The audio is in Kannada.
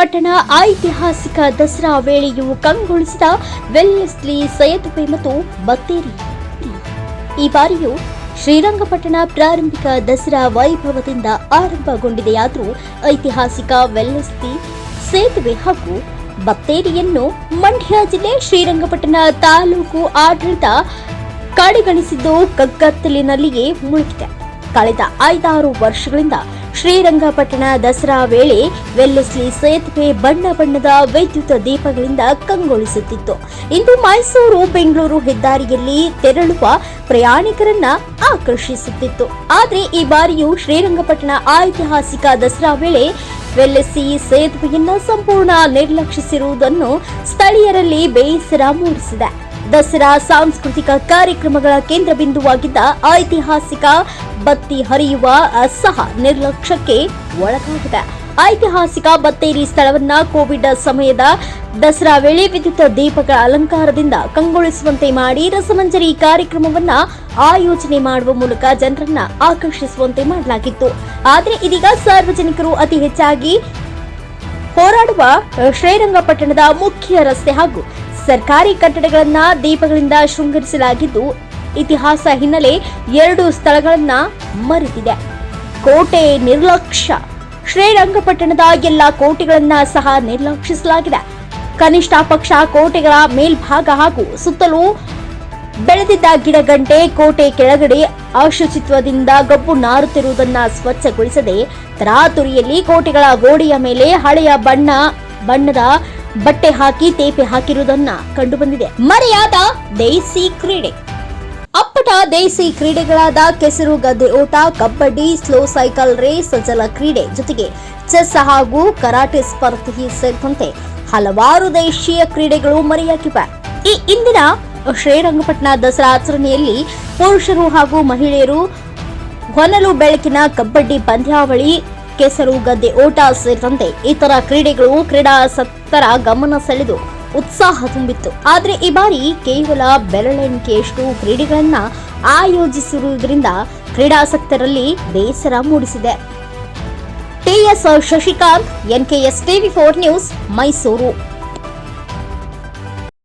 ಪಟ್ಟಣ ಐತಿಹಾಸಿಕ ದಸರಾ ವೇಳೆಯೂ ಕಂಗೊಳಿಸಿದ ವೆಲ್ಲೆಸ್ಲಿ ಸೈಯದುವೆ ಮತ್ತು ಬತ್ತೇರಿ. ಈ ಬಾರಿಯೂ ಶ್ರೀರಂಗಪಟ್ಟಣ ಪ್ರಾರಂಭಿಕ ದಸರಾ ವೈಭವದಿಂದ ಆರಂಭಗೊಂಡಿದೆಯಾದರೂ ಐತಿಹಾಸಿಕ ವೆಲ್ಲೆಸ್ಲಿ ಸೇತುವೆ ಹಾಗೂ ಬತ್ತೇರಿಯನ್ನು ಮಂಡ್ಯ ಜಿಲ್ಲೆ ಶ್ರೀರಂಗಪಟ್ಟಣ ತಾಲೂಕು ಆಡಳಿತ ಕಡೆಗಣಿಸಿದ್ದು ಕಗ್ಗತ್ತಲಿನಲ್ಲಿಯೇ ಮುಳುಗಿದೆ. ಕಳೆದ ಐದಾರು ವರ್ಷಗಳಿಂದ ಶ್ರೀರಂಗಪಟ್ಟಣ ದಸರಾ ವೇಳೆ ವೆಲ್ಲೆಸ್ಲಿ ಸೇತುವೆ ಬಣ್ಣ ಬಣ್ಣದ ವಿದ್ಯುತ್ ದೀಪಗಳಿಂದ ಕಂಗೊಳಿಸುತ್ತಿತ್ತು. ಇಂದು ಮೈಸೂರು, ಬೆಂಗಳೂರು ಹೆದ್ದಾರಿಯಲ್ಲಿ ತೆರಳುವ ಪ್ರಯಾಣಿಕರನ್ನ ಆಕರ್ಷಿಸುತ್ತಿತ್ತು. ಆದರೆ ಈ ಬಾರಿಯೂ ಶ್ರೀರಂಗಪಟ್ಟಣ ಐತಿಹಾಸಿಕ ದಸರಾ ವೇಳೆ ವೆಲ್ಲೆಸಿ ಸೇತುವೆಯನ್ನು ಸಂಪೂರ್ಣ ನಿರ್ಲಕ್ಷಿಸಿರುವುದನ್ನು ಸ್ಥಳೀಯರಲ್ಲಿ ಬೇಸರ ಮೂಡಿಸಿದೆ. ದಸರಾ ಸಾಂಸ್ಕೃತಿಕ ಕಾರ್ಯಕ್ರಮಗಳ ಕೇಂದ್ರ ಬಿಂದುವಾಗಿದ್ದ ಐತಿಹಾಸಿಕ ಬತ್ತಿ ಹರಿಯುವ ಸಹ ನಿರ್ಲಕ್ಷ್ಯಕ್ಕೆ ಒಳಗಾಗಿದೆ. ಐತಿಹಾಸಿಕ ಬತ್ತೇರಿ ಸ್ಥಳವನ್ನ ಕೋವಿಡ್ ಸಮಯದ ದಸರಾ ವೇಳೆ ವಿದ್ಯುತ್ ದೀಪಗಳ ಅಲಂಕಾರದಿಂದ ಕಂಗೊಳಿಸುವಂತೆ ಮಾಡಿ ರಸಮಂಜರಿ ಕಾರ್ಯಕ್ರಮವನ್ನ ಆಯೋಜನೆ ಮಾಡುವ ಮೂಲಕ ಜನರನ್ನ ಆಕರ್ಷಿಸುವಂತೆ ಮಾಡಲಾಗಿತ್ತು. ಆದರೆ ಇದೀಗ ಸಾರ್ವಜನಿಕರು ಅತಿ ಹೆಚ್ಚಾಗಿ ಹೋರಾಡುವ ಶ್ರೀರಂಗಪಟ್ಟಣದ ಮುಖ್ಯ ರಸ್ತೆ ಹಾಗೂ ಸರ್ಕಾರಿ ಕಟ್ಟಡಗಳನ್ನ ದೀಪಗಳಿಂದ ಶೃಂಗರಿಸಲಾಗಿದ್ದು, ಇತಿಹಾಸ ಹಿನ್ನೆಲೆ ಎರಡು ಸ್ಥಳಗಳನ್ನ ಮರೆತಿದೆ. ಕೋಟೆ ನಿರ್ಲಕ್ಷ್ಯ ಶ್ರೀರಂಗಪಟ್ಟಣದ ಎಲ್ಲ ಕೋಟೆಗಳನ್ನ ಸಹ ನಿರ್ಲಕ್ಷಿಸಲಾಗಿದೆ. ಕನಿಷ್ಠ ಪಕ್ಷ ಕೋಟೆಗಳ ಮೇಲ್ಭಾಗ ಹಾಗೂ ಸುತ್ತಲೂ ಬೆಳೆದಿದ್ದ ಗಿಡಗಂಟೆ ಕೋಟೆ ಕೆಳಗಡೆ ಅಶುಚಿತ್ವದಿಂದ ಗಬ್ಬು ನಾರುತ್ತಿರುವುದನ್ನ ಸ್ವಚ್ಛಗೊಳಿಸದೆ ತರಾತುರಿಯಲ್ಲಿ ಕೋಟೆಗಳ ಗೋಡೆಯ ಮೇಲೆ ಹಳೆಯ ಬಣ್ಣ, ಬಣ್ಣದ ಬಟ್ಟೆ ಹಾಕಿ ತೇಪೆ ಹಾಕಿರುವುದನ್ನ ಕಂಡುಬಂದಿದೆ. ಮರೆಯಾದ ದೇಸಿ ಕ್ರೀಡೆ. ಅಪ್ಪಟ ದೇಸಿ ಕ್ರೀಡೆಗಳಾದ ಕೆಸರು, ಗದ್ದೆ ಓಟ, ಕಬಡ್ಡಿ, ಸ್ಲೋ ಸೈಕಲ್ ರೇಸ್ ಜಲ ಕ್ರೀಡೆ ಜೊತೆಗೆ ಚೆಸ್ ಹಾಗೂ ಕರಾಟೆ ಸ್ಪರ್ಧೆ ಸೇರಿದಂತೆ ಹಲವಾರು ದೇಶೀಯ ಕ್ರೀಡೆಗಳು ಮರೆಯಾಗಿವೆ. ಈ ಇಂದಿನ ಶ್ರೀರಂಗಪಟ್ಟಣ ದಸರಾ ಆಚರಣೆಯಲ್ಲಿ ಪುರುಷರು ಹಾಗೂ ಮಹಿಳೆಯರು ಹೊನಲು ಬೆಳಕಿನ ಕಬಡ್ಡಿ ಪಂದ್ಯಾವಳಿ, ಕೆಸರು ಗದ್ದೆ ಓಟ ಸೇರಿದಂತೆ ಇತರ ಕ್ರೀಡೆಗಳು ಕ್ರೀಡಾಸಕ್ತರ ಗಮನ ಸೆಳೆದು ಉತ್ಸಾಹ ತುಂಬಿತ್ತು. ಆದರೆ ಈ ಬಾರಿ ಕೇವಲ ಬೆರಳೆಣಿಕೆಯಷ್ಟು ಕ್ರೀಡೆಗಳನ್ನ ಆಯೋಜಿಸಿರುವುದರಿಂದ ಕ್ರೀಡಾಸಕ್ತರಲ್ಲಿ ಬೇಸರ ಮೂಡಿಸಿದೆ. TS Shashikant NKS TV four news, Mysuru.